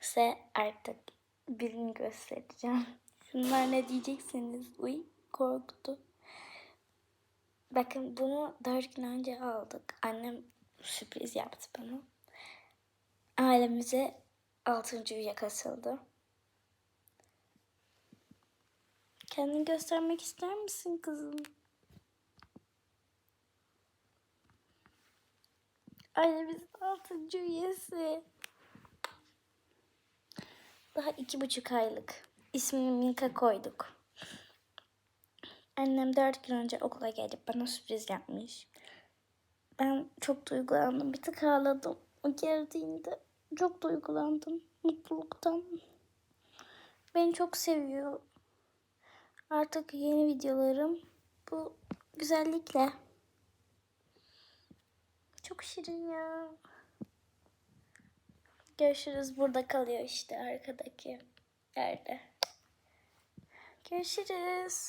Size artık birini göstereceğim. Şunlar ne diyeceksiniz? Uy korktu. Bakın bunu dört gün önce aldık. Annem sürpriz yaptı bana. Ailemize altıncı üye katıldı. Kendini göstermek ister misin kızım? Ailemizin altıncı üyesi. Daha iki buçuk aylık. İsmini Minka koyduk. Annem dört gün önce okula gelip bana sürpriz yapmış. Ben çok duygulandım. Bir tık ağladım. O geldiğinde çok duygulandım. Mutluluktan. Beni çok seviyor. Artık yeni videolarım bu güzellikle. Çok şirin ya. Görüşürüz. Burada kalıyor işte arkadaki yerde. Görüşürüz.